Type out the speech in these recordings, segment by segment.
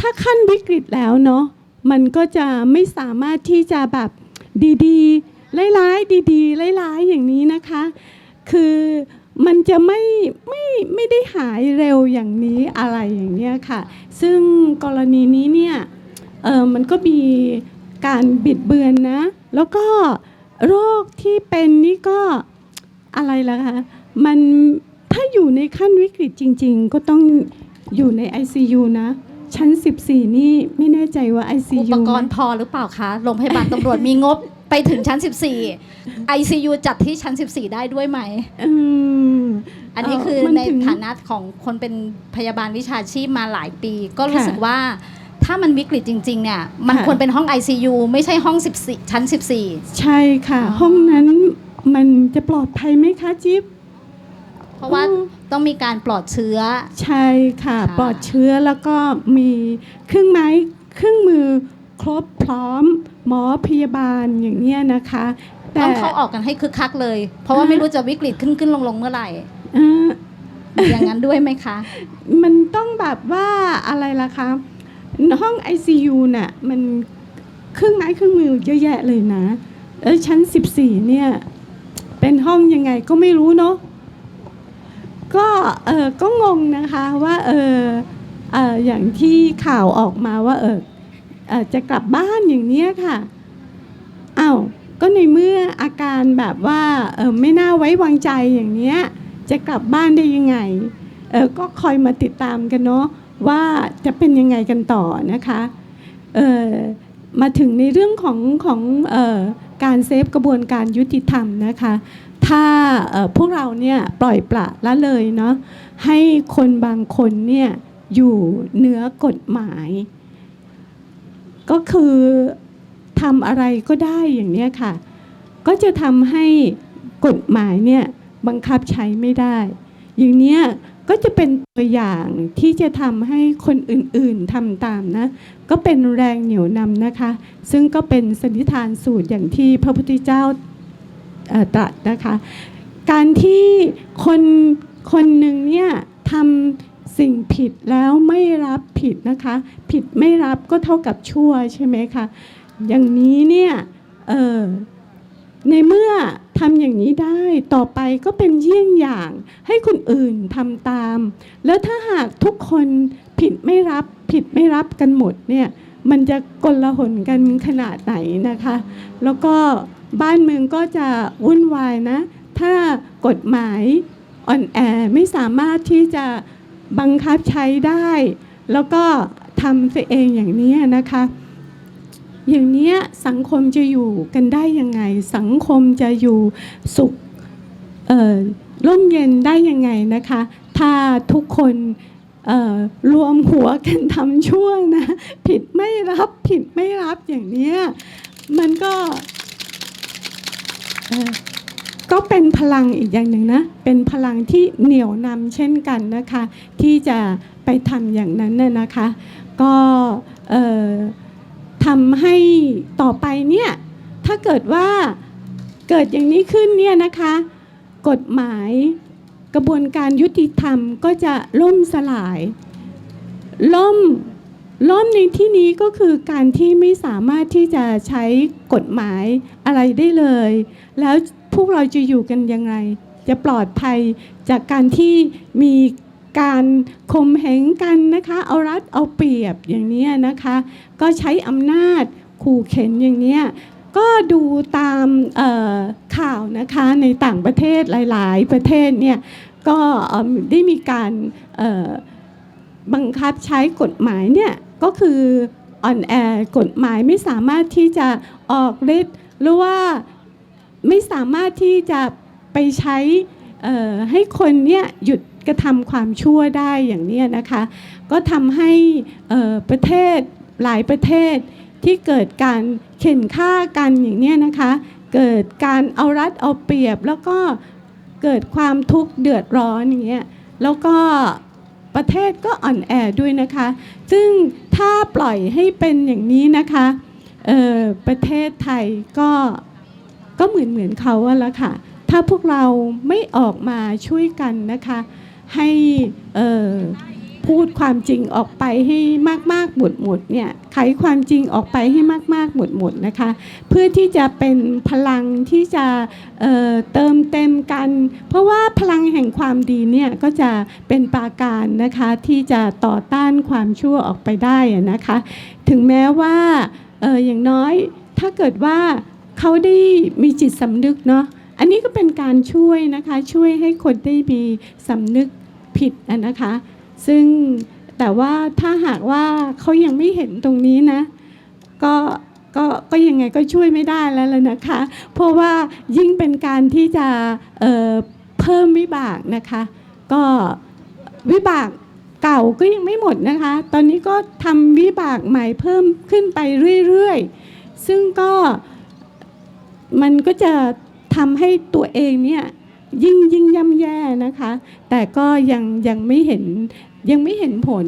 ถ้าขั้นวิกฤตแล้วเนาะมันก็จะไม่สามารถที่จะแบบดีๆร้ายๆดีๆร้ายๆอย่างนี้นะคะ คือมันจะไม่ไม่ไม่ได้หายเร็วอย่างนี้อะไรอย่างเนี้ยค่ะ ซึ่งกรณีนี้เนี่ยเออมันก็มีการบิดเบือนนะ แล้วก็โรคที่เป็นนี่ก็อะไรล่ะคะมันถ้าอยู่ในขั้นวิกฤตจริง ๆ ก็ต้องอยู่ใน ICU นะ ชั้น 14 นี่ไม่แน่ใจว่า ICU อุปกรณ์พอหรือเปล่าคะโรงพยาบาลตำรวจมีงบไปถึงชั้น 14 ICU จัดที่ชั้น 14 ได้ด้วยไหมอืมอันนี้คือเมันในถึงฐานะของคนเป็นพยาบาลวิชาชีพมาหลายปี ก็รู้ค่ะสึกว่าถ้ามันวิกฤตจริง ๆ เนี่ย มันค่ะควรเป็นห้อง ICU ไม่ใช่ห้อง 14 ชั้น 14 ใช่ค่ะอ๋อห้องนั้นมันจะปลอดภัยไหมคะจิ๊บเพ ราะว่าอืมต้องมีการปลอดเชื้อ ใช่ค่ะ ค่ะ ปลอดเชื้อแล้วก็มีเครื่องไม้เครื่องมือครบพร้อมหมอพยาบาลอย่างเนี้ยนะคะ แต่ ต้องเข้าออกกันให้คึกคักเลย เพราะว่าอ่า ไม่รู้จะวิกฤตขึ้นขึ้นลงลงเมื่อไหร่ เอ่อ อย่างนั้นด้วยไหมคะ มันต้องแบบว่าอะไรล่ะคะ ห้อง ICU น่ะมันเครื่องไม้เครื่องมือเยอะแยะเลยนะเออชั้น 14 เนี่ย เป็นห้องยังไงก็ไม่รู้เนาะ ก็เออก็งงนะคะว่าเออเอออย่างที่ข่าวออกมาว่าเออเออจะกลับบ้านอย่างเนี้ยค่ะอ้าวก็ในเมื่ออาการแบบว่าเออไม่น่าไว้วางใจอย่างเนี้ยจะกลับบ้านได้ยังไงเออก็คอยมาติดตามกันเนาะว่าจะเป็นยังไงกันต่อนะคะเออมาถึงในเรื่องของของเออการเซฟกระบวนการยุติธรรมนะคะ ถ้าพวกเราเนี่ยปล่อยปละละเลยเนาะให้คนบางคนเนี่ยอยู่เหนือกฎหมาย ก็คือทำอะไรก็ได้อย่างนี้ค่ะ ก็จะทำให้กฎหมายเนี่ยบังคับใช้ไม่ได้ อย่างเนี้ยก็จะเป็นตัวอย่างที่จะทำให้คนอื่นๆทำตามนะ ก็เป็นแรงเหนี่ยวนำนะคะ ซึ่งก็เป็นสันนิษฐานสูตรอย่างที่พระพุทธเจ้า ตรัสนะคะ การที่คนคนหนึ่งเนี่ยทำสิ่งผิดแล้วไม่รับผิดนะคะ ผิดไม่รับก็เท่ากับชั่วใช่ไหมคะอย่างนี้เนี่ยในเมื่อทำอย่างนี้ได้ต่อไปก็เป็นเยี่ยงอย่างให้คนอื่นทำตาม แล้วถ้าหากทุกคนผิดไม่รับผิดไม่รับกันหมดเนี่ยมันจะกลหนกันขนาดไหนนะคะ แล้วก็บ้านเมืองก็จะวุ่นวายนะ ถ้ากฎหมายอ่อนแอไม่สามารถที่จะบังคับใช้ได้ แล้วก็ทำตัวเองอย่างนี้นะคะ อย่างนี้สังคมจะอยู่กันได้ยังไง สังคมจะอยู่สุขร่มเย็นได้ยังไงนะคะ ถ้าทุกคนรวมหัวกันทำชั่วนะ ผิดไม่รับผิดไม่รับอย่างนี้มันก็ ก็เป็นพลังอีกอย่างหนึ่งนะ เป็นพลังที่เหนี่ยวนำเช่นกันนะคะ ที่จะไปทำอย่างนั้นน่ะนะคะ ก็ทำให้ต่อไปเนี่ย ถ้าเกิดว่าเกิดอย่างนี้ขึ้นเนี่ยนะคะ กฎหมายกระบวนการยุติธรรมก็จะล่มสลาย ล่ม ล่มในที่นี้ก็คือการที่ไม่สามารถที่จะใช้กฎหมายอะไรได้เลย แล้วพวกเราจะอยู่กันยังไง จะปลอดภัยจากการที่มีการข่มเหงกันนะคะเอารัดเอาเปรียบอย่างนี้นะคะ ก็ใช้อำนาจขู่เข็นอย่างนี้ก็ดูตามข่าวนะคะในต่างประเทศหลาย ๆ ประเทศเนี่ยก็ได้มีการ บังคับใช้กฎหมายเนี่ยก็คืออ่อนแอกฎหมายไม่สามารถที่จะออกฤทธิ์หรือว่าไม่สามารถที่จะไปใช้ให้คนเนี่ยหยุดกระทำความชั่วได้อย่างนี้นะคะ ก็ทำให้ประเทศหลายประเทศที่เกิดการเข็นฆ่ากันอย่างนี้นะคะ เกิดการเอารัดเอาเปรียบแล้วก็เกิดความทุกข์เดือดร้อนอย่างเงี้ยแล้วก็ ประเทศก็อ่อนแอด้วยนะคะ ซึ่งถ้าปล่อยให้เป็นอย่างนี้นะคะเอ่อประเทศไทยก็ก็เหมือนเหมือนเขาอะละค่ะ ถ้าพวกเราไม่ออกมาช่วยกันนะคะ ให้ พูดความจริงออกไปให้มากๆหมดหมดเนี่ยไขความจริงออกไปให้มากๆหมดหมดนะคะ เพื่อที่จะเป็นพลังที่จะเเติมเต็มกัน เพราะว่าพลังแห่งความดีเนี่ยก็จะเป็นปราการนะคะที่จะต่อต้านความชั่วออกไปได้นะคะ ถึงแม้ว่าอออย่างน้อยถ้าเกิดว่าเขาได้มีจิตสำนึกเนาะอันนี้ก็เป็นการช่วยนะคะช่วยให้คนได้มีสำนึกผิดนะคะ ซึ่งแต่ว่าถ้าหากว่าเขายังไม่เห็นตรงนี้นะ ก็ก็ก็ยังไงก็ช่วยไม่ได้แล้วล่ะนะคะ เพราะว่ายิ่งเป็นการที่จะเเพิ่มวิบากนะคะ ก็วิบากเก่าก็ยังไม่หมดนะคะ ตอนนี้ก็ทำวิบากใหม่เพิ่มขึ้นไปเรื่อยๆ ซึ่งก็มันก็จะทำให้ตัวเองเนี่ย ยิ่งยิ่งย่ำแย่นะคะ แต่ก็ยังยังไม่เห็นยังไม่เห็นผล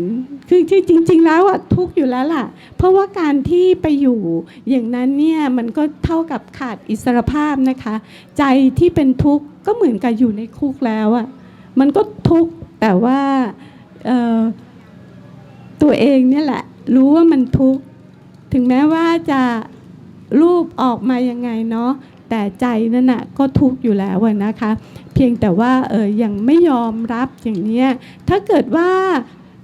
คือที่จริง ๆ แล้วอะทุกอยู่แล้วล่ะ เพราะว่าการที่ไปอยู่อย่างนั้นเนี่ยมันก็เท่ากับขาดอิสรภาพนะคะ ใจที่เป็นทุกข์ก็เหมือนกับอยู่ในคุกแล้วอะมันก็ทุกข์แต่ว่าตัวเองเนี่ยแหละ รู้ว่ามันทุกข์ ถึงแม้ว่าจะรูปออกมายังไงเนาะ แต่ใจนั่นนะก็ทุกข์อยู่แล้วนะคะ เพียงแต่ว่าเออยังไม่ยอมรับอย่างนี้ถ้าเกิดว่า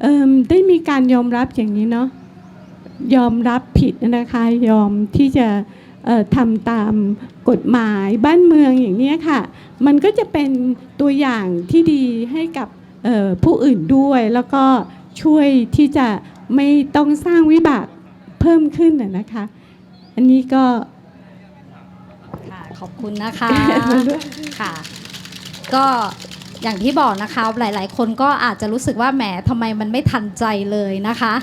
เอิ่มได้มีการยอมรับอย่างนี้เนาะยอมรับผิดนะคะยอมที่จะทำตามกฎหมายบ้านเมืองอย่างนี้ค่ะ มันก็จะเป็นตัวอย่างที่ดีให้กับผู้อื่นด้วย แล้วก็ช่วยที่จะไม่ต้องสร้างวิบากเพิ่มขึ้นนะคะ อันนี้ก็ ขอบคุณนะคะค่ะ ก็อย่างที่บอกนะคะ หลาย ๆ คนก็อาจจะรู้สึกว่าแหมทำไมมันไม่ทันใจเลยนะคะ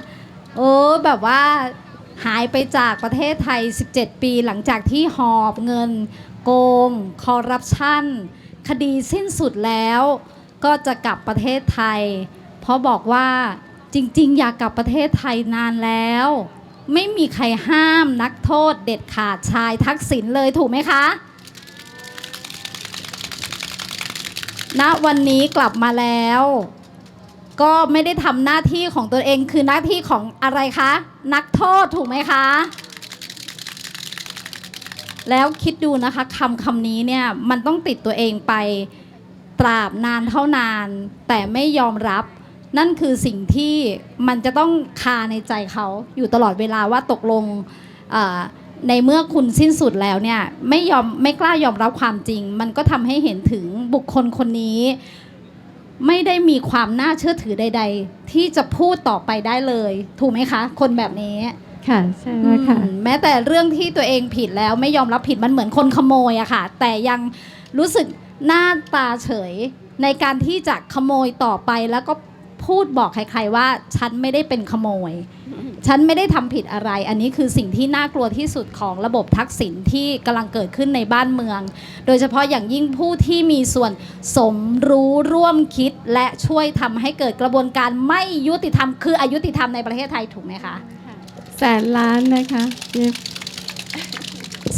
โอ้แบบว่าหายไปจากประเทศไทย 17 ปีหลังจากที่หอบเงิน โกง คอร์รัปชันคดีสิ้นสุดแล้ว ก็จะกลับประเทศไทย เพราะบอกว่าจริง ๆ อยากกลับประเทศไทยนานแล้ว ไม่มีใครห้ามนักโทษเด็ดขาดชายทักษิณเลยถูกไหมคะ ณวันนี้กลับมาแล้ว ก็ไม่ได้ทำหน้าที่ของตัวเองคือหน้าที่ของอะไรคะ นักโทษถูกไหมคะ แล้วคิดดูนะคะคำคำนี้เนี่ยมันต้องติดตัวเองไปตราบนานเท่านาน แต่ไม่ยอมรับ นั่นคือสิ่งที่มันจะต้องคาในใจเขาอยู่ตลอดเวลาว่าตกลงอ ในเมื่อคุณสิ้นสุดแล้วเนี่ยไม่ยอมไม่กล้ายอมรับความจริง มันก็ทำให้เห็นถึงบุคคลคนนี้ ไม่ได้มีความน่าเชื่อถือใด ๆ ที่จะพูดต่อไปได้เลย ถูกไหมคะ คนแบบนี้ค่ะใช่แล้วค่ะอืมแม้แต่เรื่องที่ตัวเองผิดแล้วไม่ยอมรับผิดมันเหมือนคนขโมยอะค่ะ แต่ยังรู้สึกหน้าตาเฉยในการที่จะขโมยต่อไปแล้วก็ พูดบอกใครๆว่าฉันไม่ได้เป็นขโมย ฉันไม่ได้ทำผิดอะไร อันนี้คือสิ่งที่น่ากลัวที่สุดของระบบทักษิณที่กำลังเกิดขึ้นในบ้านเมือง โดยเฉพาะอย่างยิ่งผู้ที่มีส่วนสมรู้ร่วมคิดและช่วยทำให้เกิดกระบวนการไม่ยุติธรรม คืออายุติธรรมในประเทศไทยถูกไหมคะ แสนล้านนะคะเจ๊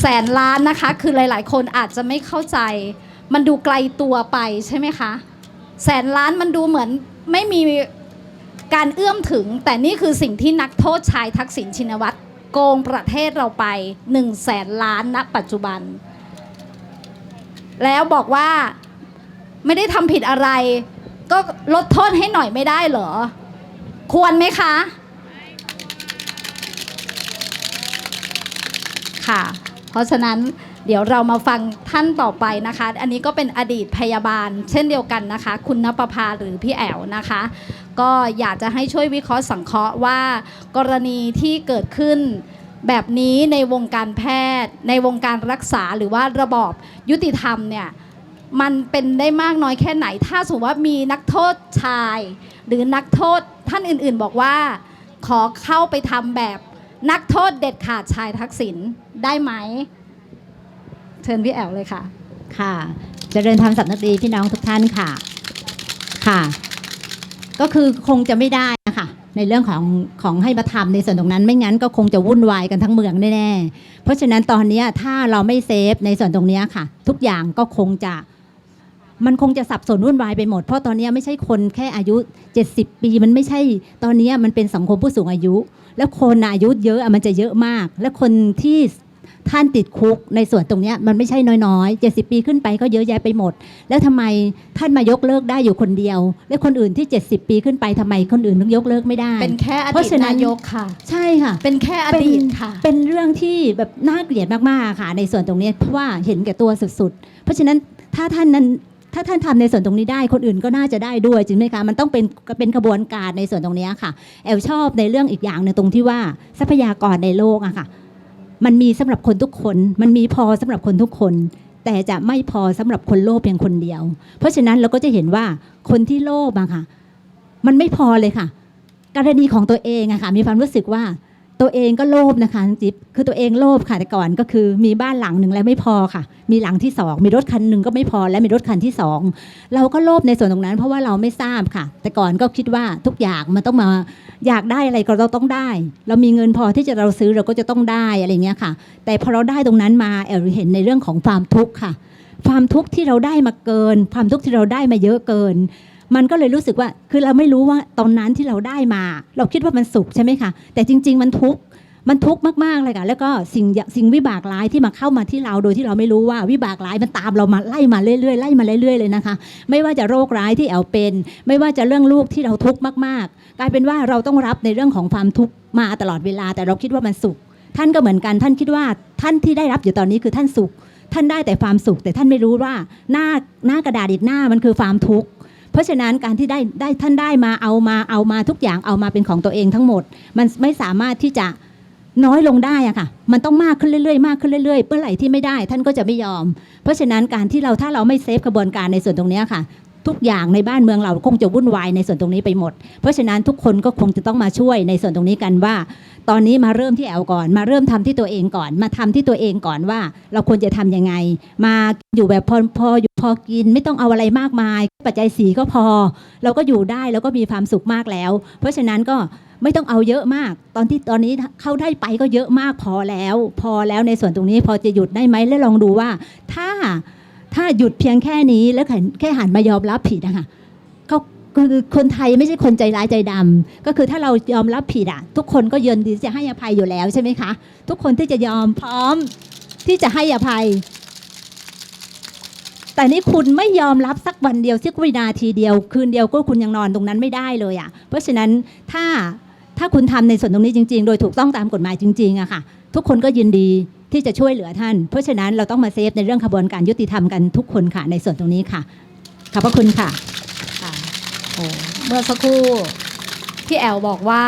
แสนล้านนะคะ คือหลายๆ คนอาจจะไม่เข้าใจ มันดูไกลตัวไปใช่ไหมคะ แสนล้านมันดูเหมือน ไม่มีการเอื้อมถึง แต่นี่คือสิ่งที่นักโทษชายทักษิณชินวัตรโกงประเทศเราไป1นึ่งแสนล้านณปัจจุบัน แล้วบอกว่าไม่ได้ทำผิดอะไร ก็ลดโทษให้หน่อยไม่ได้เหรอ ควรไหมคะ ค่ะ เพราะฉะนั้น เดี๋ยวเรามาฟังท่านต่อไปนะคะ อันนี้ก็เป็นอดีตพยาบาล เช่นเดียวกันนะคะ คุณนปภาหรือพี่แอวนะคะ ก็อยากจะให้ช่วยวิเคราะห์สังเคราะห์ว่า กรณีที่เกิดขึ้นแบบนี้ในวงการแพทย์ ในวงการรักษาหรือว่าระบอบยุติธรรมเนี่ยมันเป็นได้มากน้อยแค่ไหน ถ้าสมมติว่ามีนักโทษชาย หรือนักโทษท่านอื่นๆ บอกว่า ขอเข้าไปทำแบบนักโทษเด็ดขาดชายทักษิณได้ไหม เชิญพี่แอวเลยค่ะ ค่ะจเจริญธรรมสัตย์นักดีพี่น้องทุกท่านค่ะ ค่ะ ก็คือคงจะไม่ได้นะคะในเรื่องของของให้มาทำในส่วนตรงนั้นไม่งั้นก็คงจะวุ่นวายกันทั้งเมืองแน่ๆ เพราะฉะนั้นตอนนี้ถ้าเราไม่เซฟในส่วนตรงนี้ค่ะ ทุกอย่างก็คงจะมันคงจะสับสนวุ่นวายไปหมด เพราะตอนนี้ไม่ใช่คนแค่อายุ 70 ปี มันไม่ใช่ ตอนนี้มันเป็นสังคมผู้สูงอายุ แล้วคนอายุเยอะมันจะเยอะมาก และคนที่ ท่านติดคุกในส่วนตรงเนี้ยมันไม่ใช่น้อยๆ 70 ปีขึ้นไปก็เยอะแยะไปหมด แล้วทำไมท่านมายกเลิกได้อยู่คนเดียว และคนอื่นที่ 70 ปีขึ้นไปทำไมคนอื่นถึงยกเลิกไม่ได้ เป็นแค่อเพดีราะตฉะนั้นนายกค่ะ ใช่ค่ะ เป็นแค่อดีตค่ะ เป็นเรื่องที่แบบน่าเกลียดมากๆค่ะ ในส่วนตรงนี้เพราะว่าเห็นแก่ตัวสุดๆ เพราะฉะนั้นถ้าท่านนั้นถ้าท่านทำในส่วนตรงนี้ได้คนอื่นก็น่าจะได้ด้วยจริงไหมคะมันต้องเป็นเป็นกระบวนการในส่วนตรงนี้ค่ะ แอลชอบในเรื่องอีกอย่างหนึ่งตรงที่ว่าทรัพยากรในโลกอะค่ะ มันมีสำหรับคนทุกคน มันมีพอสำหรับคนทุกคน แต่จะไม่พอสำหรับคนโลภเพียงคนเดียว เพราะฉะนั้นเราก็จะเห็นว่าคนที่โลภอะค่ะ มันไม่พอเลยค่ะ กรณีของตัวเองอะค่ะ มีความรู้สึกว่า ตัวเองก็โลภนะคะจิ๊บคือตัวเองโลภค่ะแต่ก่อนก็คือมีบ้านหลังหนึ่งแล้วไม่พอค่ะ มีหลังที่สองมีรถคันหนึ่งก็ไม่พอและมีรถคันที่สองเราก็โลภในส่วนตรงนั้น เพราะว่าเราไม่ทราบค่ะ แต่ก่อนก็คิดว่าทุกอย่างมันต้องมาอยากได้อะไรก็เราต้องได้ เรามีเงินพอที่จะเราซื้อเราก็จะต้องได้อะไรเงี้ยค่ะ แต่พอเราได้ตรงนั้นมาแอลเห็นในเรื่องของความทุกข์ค่ะ ความทุกข์ที่เราได้มาเกิน ความทุกข์ที่เราได้มาเยอะเกิน มันก็เลยรู้สึกว่าคือเราไม่รู้ว่าตอนนั้นที่เราได้มา เราคิดว่ามันสุขใช่ไหมคะแต่จริง ๆ มันทุกข์มันทุกข์มากๆเลยค่ะแล้วก็สิ่งสิ่งวิบากร้ายที่มาเข้ามาที่เราโดยที่เราไม่รู้ว่าวิบากร้ายมันตามเรามาไล่มาเรื่อยๆไล่มาเรื่อยๆเลยนะคะ ไม่ว่าจะโรคร้ายที่แอลเป็น ไม่ว่าจะเรื่องลูกที่เราทุกข์มากๆ กลายเป็นว่าเราต้องรับในเรื่องของความทุกข์มาตลอดเวลา แต่เราคิดว่ามันสุข ท่านก็เหมือนกันท่านคิดว่าท่านที่ได้รับอยู่ตอนนี้คือท่านสุข ท่านได้แต่ความสุข แต่ท่านไม่รู้ว่าหน้าหน้ากระดาษอีกหน้ามันคือความทุกข์ เพราะฉะนั้นการที่ได้ได้ท่านได้มาเอามาเอามาทุกอย่างเอามาเป็นของตัวเองทั้งหมด มันไม่สามารถที่จะน้อยลงได้อะค่ะ มันต้องมากขึ้นเรื่อยๆ มากขึ้นเรื่อยๆ เมื่อไหร่ที่ไม่ได้ท่านก็จะไม่ยอม เพราะฉะนั้นการที่เราถ้าเราไม่เซฟกระบวนการในส่วนตรงนี้ค่ะ ทุกอย่างในบ้านเมืองเราคงจะวุ่นวายในส่วนตรงนี้ไปหมด เพราะฉะนั้นทุกคนก็คงจะต้องมาช่วยในส่วนตรงนี้กันว่า ตอนนี้มาเริ่มที่แอลก่อน มาเริ่มทำที่ตัวเองก่อน มาทำที่ตัวเองก่อนว่า เราควรจะทำยังไง มาอยู่แบบพอพออยู่พอกินไม่ต้องเอาอะไรมากมาย ปัจจัยสีก็พอ เราก็อยู่ได้แล้วก็มีความสุขมากแล้ว เพราะฉะนั้นก็ไม่ต้องเอาเยอะมาก ตอนที่ตอนนี้เข้าได้ไปก็เยอะมากพอแล้ว พอแล้วในส่วนตรงนี้พอจะหยุดได้ไหมแล้วลองดูว่า ถ้า ถ้าหยุดเพียงแค่นี้แล้วแค่แค่หันมายอมรับผิดนะคะเขาคือคนไทยไม่ใช่คนใจร้ายใจดำก็คือถ้าเรายอมรับผิดอะทุกคนก็ยินดีจะให้อภัยอยู่แล้วใช่ไหมคะ ทุกคนที่จะยอมพร้อมที่จะให้อภัย แต่นี่คุณไม่ยอมรับสักวันเดียวสักวินาทีเดียว คืนเดียวก็คุณยังนอนตรงนั้นไม่ได้เลยอะเพราะฉะนั้นถ้า ถ้าคุณทำในส่วนตรงนี้จริง ๆ โดยถูกต้องตามกฎหมายจริงๆอะค่ะ ทุกคนก็ยินดีที่จะช่วยเหลือท่าน เพราะฉะนั้นเราต้องมาเซฟในเรื่องขบวนการยุติธรรมกันทุกคนค่ะในส่วนตรงนี้ค่ะ ขอบพระคุณค่ะเมื่อสักครู่พี่แอลบอกว่า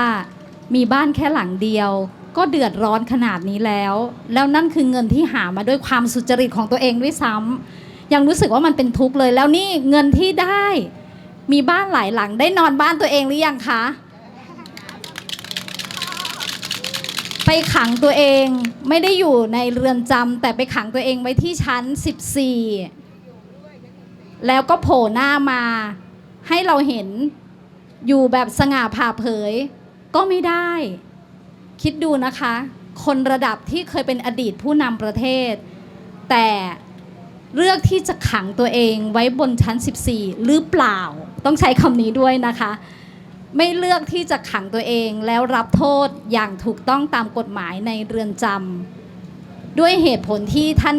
มีบ้านแค่หลังเดียว ก็เดือดร้อนขนาดนี้แล้ว แล้วนั่นคือเงินที่หามาด้วยความสุจริตของตัวเองด้วยซ้ำยังรู้สึกว่ามันเป็นทุกข์เลย แล้วนี่เงินที่ได้ มีบ้านหลายหลังได้นอนบ้านตัวเองหรือยังคะ ไปขังตัวเองไม่ได้อยู่ในเรือนจำแต่ไปขังตัวเองไว้ที่ชั้น 14 แล้วก็โผล่หน้ามา ให้เราเห็นอยู่แบบสง่าผ่าเผย ก็ไม่ได้ คิดดูนะคะ คนระดับที่เคยเป็นอดีตผู้นำประเทศ แต่เลือกที่จะขังตัวเองไว้บนชั้น 14 หรือเปล่า ต้องใช้คำนี้ด้วยนะคะ ไม่เลือกที่จะขังตัวเองแล้วรับโทษอย่างถูกต้องตามกฎหมายในเรือนจำด้วยเหตุผลที่ท่าน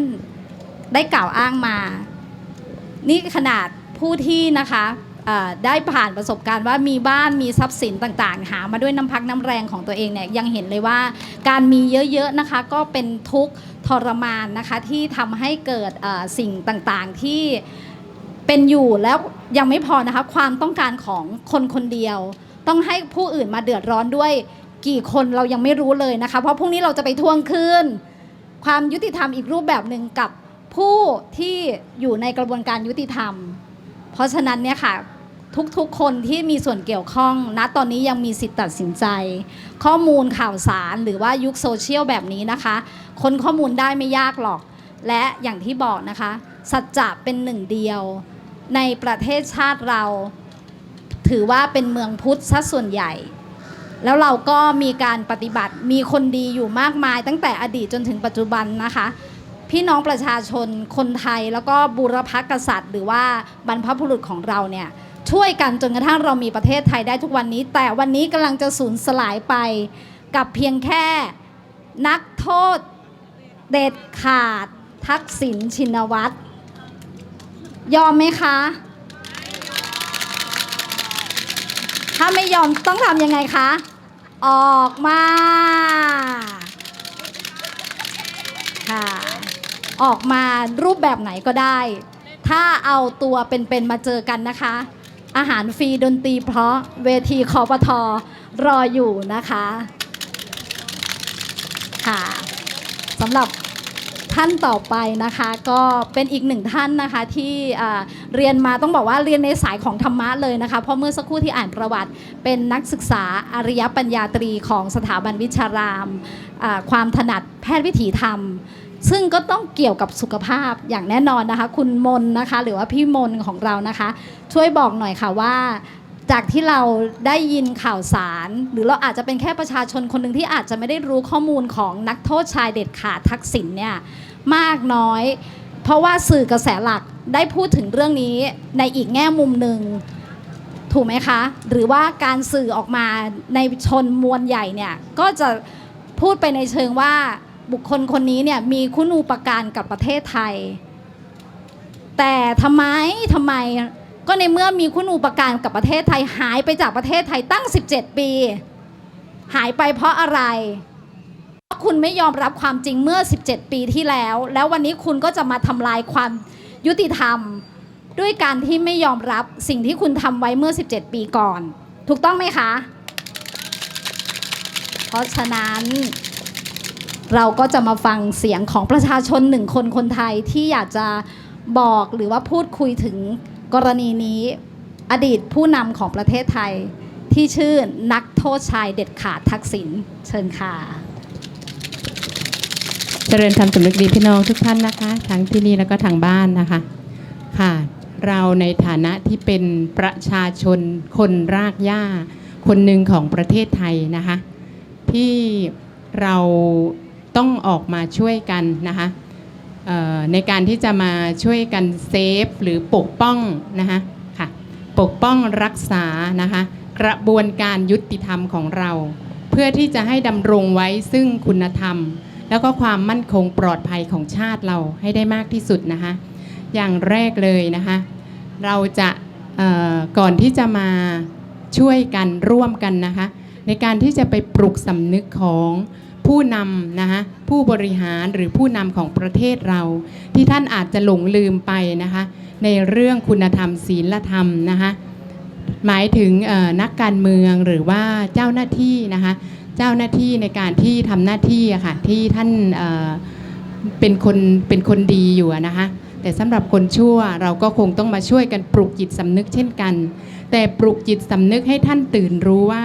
ได้กล่าวอ้างมา นี่ขนาดผู้ที่นะคะได้ผ่านประสบการณ์ว่ามีบ้านมีทรัพย์สินต่างๆ หามาด้วยน้ำพักน้ำแรงของตัวเองเนี่ยยังเห็นเลยว่าการมีเยอะๆนะคะก็เป็นทุกข์ทรมานนะคะที่ทำให้เกิดสิ่งต่างๆที่ เป็นอยู่แล้วยังไม่พอนะคะความต้องการของคนคนเดียว ต้องให้ผู้อื่นมาเดือดร้อนด้วยกี่คนเรายังไม่รู้เลยนะคะ เพราะพรุ่งนี้เราจะไปทวงคืนความยุติธรรมอีกรูปแบบหนึ่งกับผู้ที่อยู่ในกระบวนการยุติธรรม เพราะฉะนั้นเนี่ยค่ะทุกๆ คนที่มีส่วนเกี่ยวข้องณตอนนี้ยังมีสิทธิ์ตัดสินใจ ข้อมูลข่าวสารหรือว่ายุคโซเชียลแบบนี้นะคะ คนข้อมูลได้ไม่ยากหรอก และอย่างที่บอกนะคะ สัจจะเป็นหนึ่งเดียว ในประเทศชาติเรา ถือว่าเป็นเมืองพุทธซะส่วนใหญ่ แล้วเราก็มีการปฏิบัติมีคนดีอยู่มากมาย ตั้งแต่อดีตจนถึงปัจจุบันนะคะ พี่น้องประชาชนคนไทยแล้วก็บูรพกษัตริย์ หรือว่าบรรพบุรุษของเราเนี่ยช่วยกันจนกระทั่งเรามีประเทศไทยได้ทุกวันนี้ แต่วันนี้กำลังจะสูญสลายไปกับเพียงแค่นักโทษเด็ดขาดทักษิณชินวัตร ยอมไหมคะ ถ้าไม่ยอมต้องทำยังไงคะ ออกมา ค่ะ ออกมารูปแบบไหนก็ได้ ถ้าเอาตัวเป็นๆมาเจอกันนะคะ อาหารฟรีดนตรีเพราะเวทีคอปทอรออยู่นะคะ ค่ะสำหรับ ท่านต่อไปนะคะก็เป็นอีกหนึ่งท่านนะคะที่เรียนมาต้องบอกว่าเรียนในสายของธรรมะเลยนะคะเพราะเมื่อสักครู่ที่อ่านประวัติ เป็นนักศึกษาอริยปัญญาตรีของสถาบันวิชาราม ความถนัดแพทย์วิถีธรรม ซึ่งก็ต้องเกี่ยวกับสุขภาพอย่างแน่นอนนะคะ คุณมนนะคะหรือว่าพี่มนของเรานะคะ ช่วยบอกหน่อยค่ะว่าจากที่เราได้ยินข่าวสาร หรือเราอาจจะเป็นแค่ประชาชนคนหนึ่งที่อาจจะไม่ได้รู้ข้อมูลของนักโทษชายเด็ดขาดทักษิณเนี่ย มากน้อย เพราะว่าสื่อกระแสหลักได้พูดถึงเรื่องนี้ในอีกแง่มุมหนึ่งถูกไหมคะ หรือว่าการสื่อออกมาในชนมวลใหญ่เนี่ยก็จะพูดไปในเชิงว่าบุคคลคนนี้เนี่ยมีคุณูปการกับประเทศไทย แต่ทำไมทำไมก็ในเมื่อมีคุณอุปการกับประเทศไทยหายไปจากประเทศไทยตั้ง 17 ปี หายไปเพราะอะไร คุณไม่ยอมรับความจริงเมื่อ 17 ปีที่แล้ว แล้ววันนี้คุณก็จะมาทำลายความยุติธรรม ด้วยการที่ไม่ยอมรับสิ่งที่คุณทำไว้เมื่อ 17 ปีก่อน ถูกต้องไหมคะ เพราะฉะนั้น เราก็จะมาฟังเสียงของประชาชนหนึ่งคนคนไทยที่อยากจะบอกหรือว่าพูดคุยถึงกรณีนี้ อดีตผู้นำของประเทศไทยที่ชื่อนักโทษชายเด็ดขาดทักษิณเชิญค่ะ ริญธรรมสำนึกดีพี่น้องทุกท่านนะคะ ทั้งที่นี่แล้วก็ทางบ้านนะคะค่ะ เราในฐานะที่เป็นประชาชนคนรากหญ้า คนหนึ่งของประเทศไทยนะคะ ที่เราต้องออกมาช่วยกันนะคะในการที่จะมาช่วยกันเซฟหรือปกป้องนะคะค่ะปกป้องรักษานะคะกระบวนการยุติธรรมของเรา เพื่อที่จะให้ดำรงไว้ซึ่งคุณธรรม แล้วก็ความมั่นคงปลอดภัยของชาติเราให้ได้มากที่สุดนะคะ อย่างแรกเลยนะคะ เราจะก่อนที่จะมาช่วยกันร่วมกันนะคะ ในการที่จะไปปลุกสำนึกของผู้นำนะคะผู้บริหารหรือผู้นำของประเทศเรา ที่ท่านอาจจะหลงลืมไปนะคะ ในเรื่องคุณธรรมศีลธรรมนะคะหมายถึงนักการเมืองหรือว่าเจ้าหน้าที่นะคะ เจ้าหน้าที่ในการที่ทำหน้าที่อะค่ะที่ท่านเเป็นคนเป็นคนดีอยู่นะคะแต่สำหรับคนชั่วเราก็คงต้องมาช่วยกันปลุกจิตสำนึกเช่นกัน แต่ปลุกจิตสำนึกให้ท่านตื่นรู้ว่า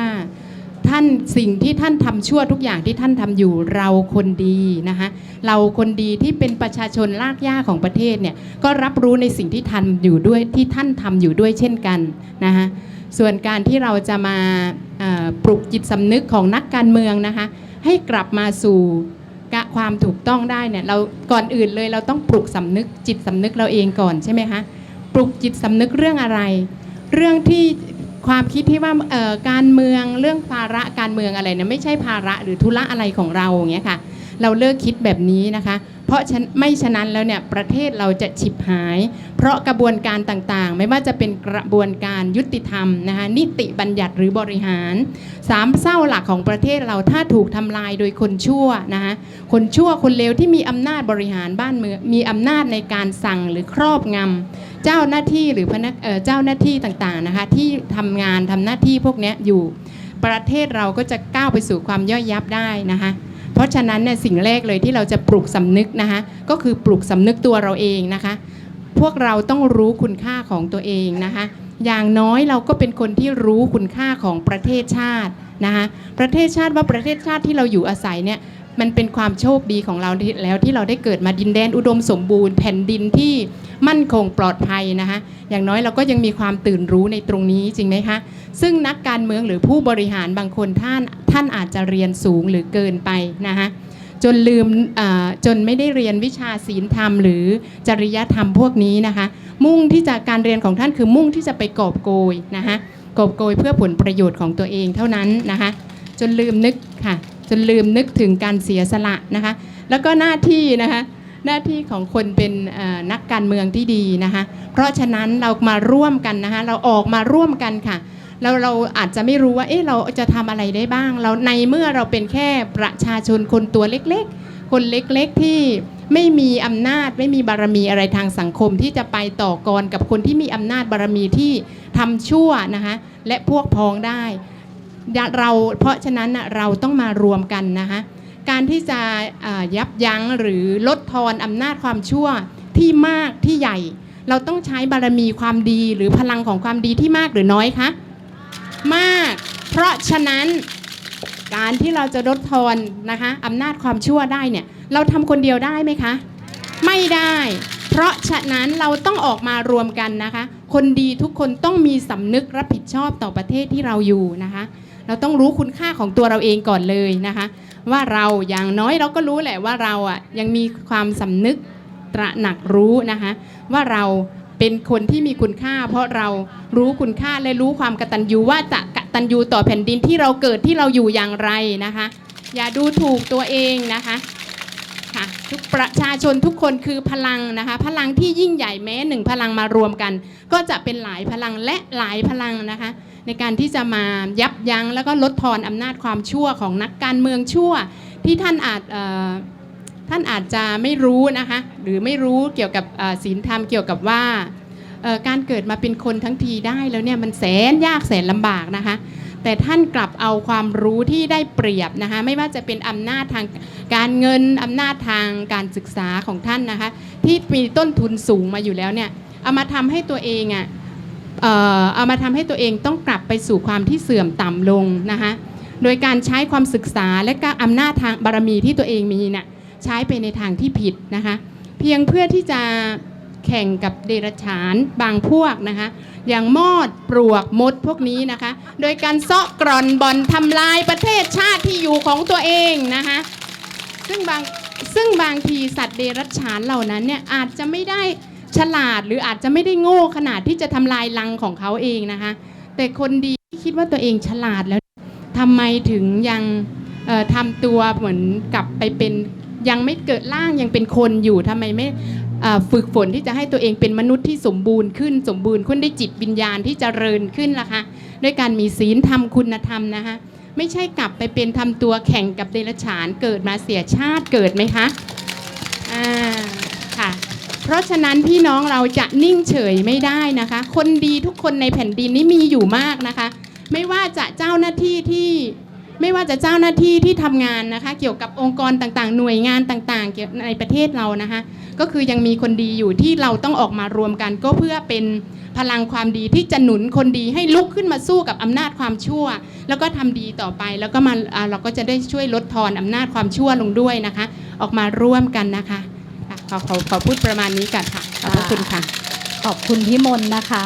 ท่านสิ่งที่ท่านทำชั่วทุกอย่างที่ท่านทำอยู่เราคนดีนะคะเราคนดีที่เป็นประชาชนลากย่าของประเทศเนี่ยก็รับรู้ในสิ่งที่ทำอยู่ด้วยที่ท่านทำอยู่ด้วยเช่นกันนะคะ ส่วนการที่เราจะมาปลุกจิตสำนึกของนักการเมืองนะคะ ให้กลับมาสู่ความถูกต้องได้เนี่ยเราก่อนอื่นเลยเราต้องปลุกสำนึกจิตสำนึกเราเองก่อนใช่ไหมคะปลุกจิตสำนึกเรื่องอะไร เรื่องที่ความคิดที่ว่าการเมืองเรื่องภาระการเมืองอะไรเนี่ยไม่ใช่ภาระหรือธุระอะไรของเราอย่างเงี้ยค่ะ เราเลิกคิดแบบนี้นะคะ เพราะไม่ฉะนั้นแล้วเนี่ยประเทศเราจะฉิบหาย เพราะกระบวนการต่างๆ ไม่ว่าจะเป็นกระบวนการยุติธรรมนะคะนิติบัญญัติหรือบริหารสามเศร้าหลักของประเทศเราถ้าถูกทำลายโดยคนชั่วนะคะคนชั่วคนเลวที่มีอำนาจบริหารบ้านเมืองมีอำนาจในการสั่งหรือครอบงำเจ้าหน้าที่หรือพนักเจ้าหน้าที่ต่างๆนะคะที่ทำงานทำหน้าที่พวกนี้อยู่ ประเทศเราก็จะก้าวไปสู่ความย่อยยับได้นะคะ เพราะฉะนั้นเนี่ยสิ่งแรกเลยที่เราจะปลุกสำนึกนะคะก็คือปลุกสำนึกตัวเราเองนะคะ พวกเราต้องรู้คุณค่าของตัวเองนะคะ อย่างน้อยเราก็เป็นคนที่รู้คุณค่าของประเทศชาตินะคะประเทศชาติว่าประเทศชาติที่เราอยู่อาศัยเนี่ย มันเป็นความโชคดีของเราแล้วที่เราได้เกิดมาดินแดนอุดมสมบูรณ์แผ่นดินที่มั่นคงปลอดภัยนะคะอย่างน้อยเราก็ยังมีความตื่นรู้ในตรงนี้จริงไหมคะ ซึ่งนักการเมืองหรือผู้บริหารบางคนท่านท่านอาจจะเรียนสูงหรือเกินไปนะคะจนลืมจนไม่ได้เรียนวิชาศีลธรรม หรือจริยธรรมพวกนี้นะคะ มุ่งที่จะการเรียนของท่านคือมุ่งที่จะไปกอบโกยนะคะกอบโกยเพื่อผลประโยชน์ของตัวเองเท่านั้นนะคะ จนลืมนึกค่ะ จนลืมนึกถึงการเสียสละนะคะ แล้วก็หน้าที่นะคะหน้าที่ของคนเป็นนักการเมืองที่ดีนะคะเพราะฉะนั้นเรามาร่วมกันนะคะเราออกมาร่วมกันค่ะเราเราอาจจะไม่รู้ว่าเอ๊ะเราจะทำอะไรได้บ้าง เราในเมื่อเราเป็นแค่ประชาชนคนตัวเล็กๆ คนเล็กๆที่ไม่มีอำนาจ ไม่มีบารมีอะไรทางสังคมที่จะไปต่อกรกับคนที่มีอำนาจบารมีที่ทำชั่วนะคะและพวกพ้องได้ เราเพราะฉะนั้นเราต้องมารวมกันนะคะการที่จะยับยั้งหรือลดทอนอำนาจความชั่วที่มากที่ใหญ่ เราต้องใช้บารมีความดีหรือพลังของความดีที่มากหรือน้อยคะมาก เพราะฉะนั้นการที่เราจะลดทอนนะคะอำนาจความชั่วได้เนี่ยเราทำคนเดียวได้ไหมคะ ไม่ได้ เพราะฉะนั้นเราต้องออกมารวมกันนะคะ คนดีทุกคนต้องมีสำนึกรับผิดชอบต่อประเทศที่เราอยู่นะคะ เราต้องรู้คุณค่าของตัวเราเองก่อนเลยนะคะ ว่าเราอย่างน้อยเราก็รู้แหละว่าเราอะยังมีความสำนึกตระหนักรู้นะคะ ว่าเราเป็นคนที่มีคุณค่า เพราะเรารู้คุณค่าและรู้ความกตัญญูว่าจะกตัญญูต่อแผ่นดินที่เราเกิดที่เราอยู่อย่างไรนะคะ อย่าดูถูกตัวเองนะคะค่ะทุกประชาชนทุกคนคือพลังนะคะ พลังที่ยิ่งใหญ่แม้หนึ่งพลังมารวมกัน ก็จะเป็นหลายพลังและหลายพลังนะคะ ในการที่จะมายับยั้งแล้วก็ลดทอนอำนาจความชั่วของนักการเมืองชั่ว ที่ท่านอาจท่านอาจจะไม่รู้นะคะหรือไม่รู้เกี่ยวกับศีลธรรมเกี่ยวกับว่าการเกิดมาเป็นคนทั้งทีได้แล้วเนี่ยมันแสนยากแสนลำบากนะคะแต่ท่านกลับเอาความรู้ที่ได้เปรียบนะคะไม่ว่าจะเป็นอำนาจทางการเงินอำนาจทางการศึกษาของท่านนะคะที่มีต้นทุนสูงมาอยู่แล้วเนี่ยเอามาทำให้ตัวเองอะเอ่อ เอามาทำให้ตัวเองต้องกลับไปสู่ความที่เสื่อมต่ำลงนะคะโดยการใช้ความศึกษาและก็อำนาจทางบารมีที่ตัวเองมีน่ะใช้ไปในทางที่ผิดนะคะเพียงเพื่อที่จะแข่งกับเดรัจฉานบางพวกนะคะอย่างมอดปลวกมดพวกนี้นะคะ โดยการเซาะกร่อนบอนทำลายประเทศชาติที่อยู่ของตัวเองนะคะซึ่งบางซึ่งบางทีสัตว์เดรัจฉานเหล่านั้นเนี่ยอาจจะไม่ได้ ฉลาดหรืออาจจะไม่ได้โง่ขนาดที่จะทำลายรังของเขาเองนะคะ แต่คนดีที่คิดว่าตัวเองฉลาดแล้วทำไมถึงยังทำตัวเหมือนกลับไปเป็นยังไม่เกิดร่างยังเป็นคนอยู่ทำไมไม่ฝึกฝนที่จะให้ตัวเองเป็นมนุษย์ที่สมบูรณ์ขึ้นสมบูรณ์ขึ้นได้จิตวิญญาณที่จเจริญขึ้นล่ะคะด้วยการมีศีลธรรมคุณธรรมนะคะไม่ใช่กลับไปเป็นทำตัวแข่งกับเดรัจฉานเกิดมาเสียชาติเกิดไหมคะอ่าค่ะ ราะฉะนั้นพี่น้องเราจะนิ่งเฉยไม่ได้นะคะ คนดีทุกคนในแผ่นดินนี้มีอยู่มากนะคะ ไม่ว่าจะเจ้าหน้าที่ที่ไม่ว่าจะเจ้าหน้าที่ที่ทำงานนะคะ เกี่ยวกับองค์กรต่างๆ หน่วยงานต่างๆ ในประเทศเรานะคะ ก็คือยังมีคนดีอยู่ที่เราต้องออกมารวมกัน ก็เพื่อเป็นพลังความดีที่จะหนุนคนดีให้ลุกขึ้นมาสู้กับอำนาจความชั่ว แล้วก็ทำดีต่อไปแล้วก็มาเราก็จะได้ช่วยลดทอนอำนาจความชั่วลงด้วยนะคะ ออกมาร่วมกันนะคะ ขอขอขอพูดประมาณนี้กันค่ะขอบพระคุณค่ะ ขอบคุณพี่มนนะคะ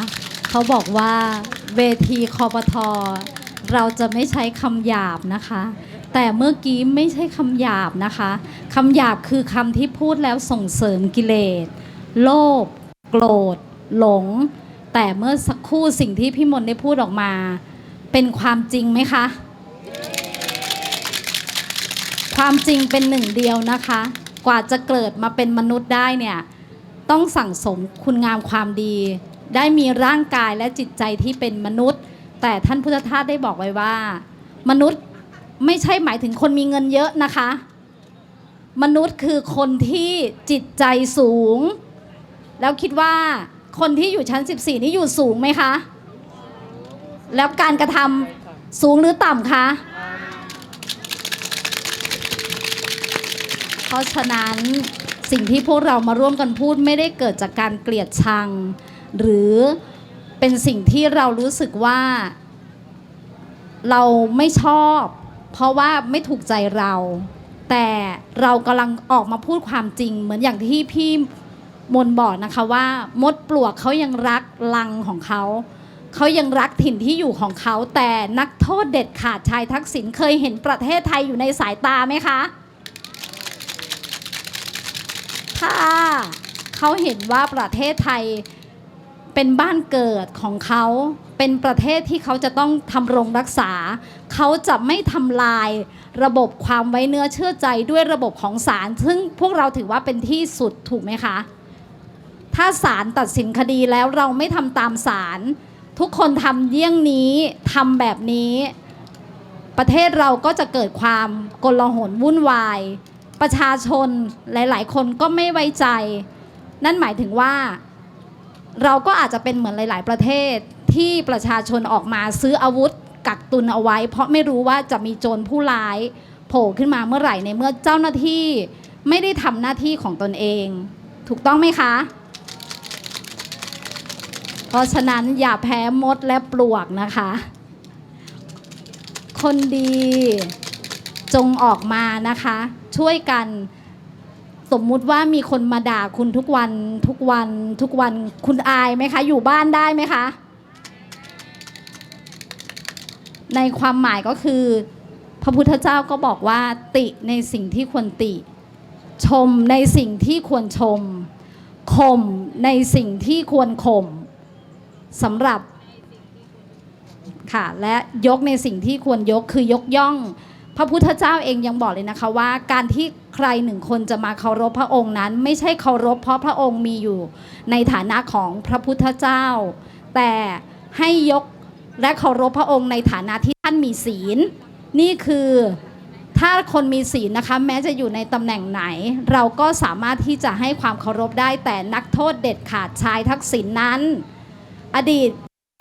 เขาบอกว่าเวทีคอปทอเราจะไม่ใช้คำหยาบนะคะ แต่เมื่อกี้ไม่ใช่คำหยาบนะคะคำหยาบคือคำที่พูดแล้วส่งเสริมกิเลส โลภโกรธ หลง แต่เมื่อสักครู่สิ่งที่พี่มนได้พูดออกมา เป็นความจริงไหมคะ ความจริงเป็นหนึ่งเดียวนะคะ กว่าจะเกิดมาเป็นมนุษย์ได้เนี่ยต้องสั่งสมคุณงามความดี ได้มีร่างกายและจิตใจที่เป็นมนุษย์ แต่ท่านพุทธทาสได้บอกไว้ว่า มนุษย์ไม่ใช่หมายถึงคนมีเงินเยอะนะคะ มนุษย์คือคนที่จิตใจสูง แล้วคิดว่าคนที่อยู่ชั้น 14 นี่อยู่สูงไหมคะ แล้วการกระทำสูงหรือต่ำคะ ราะฉะนั้นสิ่งที่พวกเรามาร่วมกันพูดไม่ได้เกิดจากการเกลียดชัง หรือเป็นสิ่งที่เรารู้สึกว่า เราไม่ชอบ เพราะว่าไม่ถูกใจเรา แต่เรากำลังออกมาพูดความจริง เหมือนอย่างที่พี่มนบอกนะคะว่า มดปลวกเขายังรักลังของเขาเขายังรักถิ่นที่อยู่ของเขา แต่นักโทษเด็ดขาดชายทักษิณเคยเห็นประเทศไทยอยู่ในสายตาไหมคะ ถ้าเขาเห็นว่าประเทศไทยเป็นบ้านเกิดของเขาเป็นประเทศที่เขาจะต้องทำรงรักษา เขาจะไม่ทำลายระบบความไว้เนื้อเชื่อใจด้วยระบบของศาลซึ่งพวกเราถือว่าเป็นที่สุดถูกไหมคะ ถ้าศาลตัดสินคดีแล้วเราไม่ทำตามศาลทุกคนทำเยี่ยงนี้ทำแบบนี้ ประเทศเราก็จะเกิดความกลหนวุ่นวาย ประชาชนหลาย ๆ คนก็ไม่ไว้ใจ นั่นหมายถึงว่า เราก็อาจจะเป็นเหมือนหลาย ๆ ประเทศที่ประชาชนออกมาซื้ออาวุธกักตุนเอาไว้ เพราะไม่รู้ว่าจะมีโจรผู้ร้ายโผล่ขึ้นมาเมื่อไหร่ในเมื่อเจ้าหน้าที่ไม่ได้ทำหน้าที่ของตนเอง ถูกต้องไหมคะ เพราะฉะนั้นอย่าแพ้มดและปลวกนะคะ คนดีจงออกมานะคะ ช่วยกัน สมมุติว่ามีคนมาด่าคุณทุกวันทุกวันทุกวันคุณอายไหมคะ อยู่บ้านได้ไหมคะ ในความหมายก็คือ พระพุทธเจ้าก็บอกว่า ติในสิ่งที่ควรติ ชมในสิ่งที่ควรชมข่มในสิ่งที่ควรข่มสำหรับค่ะและยกในสิ่งที่ควรยกคือยกย่อง พระพุทธเจ้าเองยังบอกเลยนะคะว่า การที่ใครหนึ่งคนจะมาเคารพพระองค์นั้น ไม่ใช่เคารพเพราะพระองค์มีอยู่ในฐานะของพระพุทธเจ้า แต่ให้ยกและเคารพพระองค์ในฐานะที่ท่านมีศีล นี่คือถ้าคนมีศีลนะคะแม้จะอยู่ในตำแหน่งไหน เราก็สามารถที่จะให้ความเคารพได้แต่นักโทษเด็ดขาดชายทักษิณนนั้น อดีต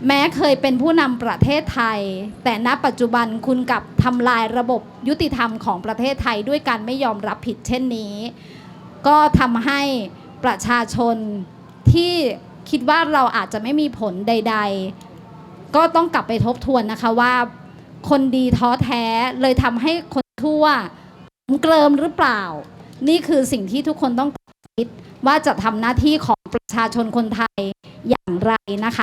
แม้เคยเป็นผู้นำประเทศไทย แต่ณปัจจุบันคุณกลับทำลายระบบยุติธรรมของประเทศไทยด้วยการไม่ยอมรับผิดเช่นนี้ ก็ทำให้ประชาชนที่คิดว่าเราอาจจะไม่มีผลใด ๆ ก็ต้องกลับไปทบทวนนะคะว่า คนดีท้อแท้เลยทำให้คนทั่วเกลิมหรือเปล่า นี่คือสิ่งที่ทุกคนต้องคิดว่าจะทำหน้าที่ของประชาชนคนไทยอย่างไรนะคะ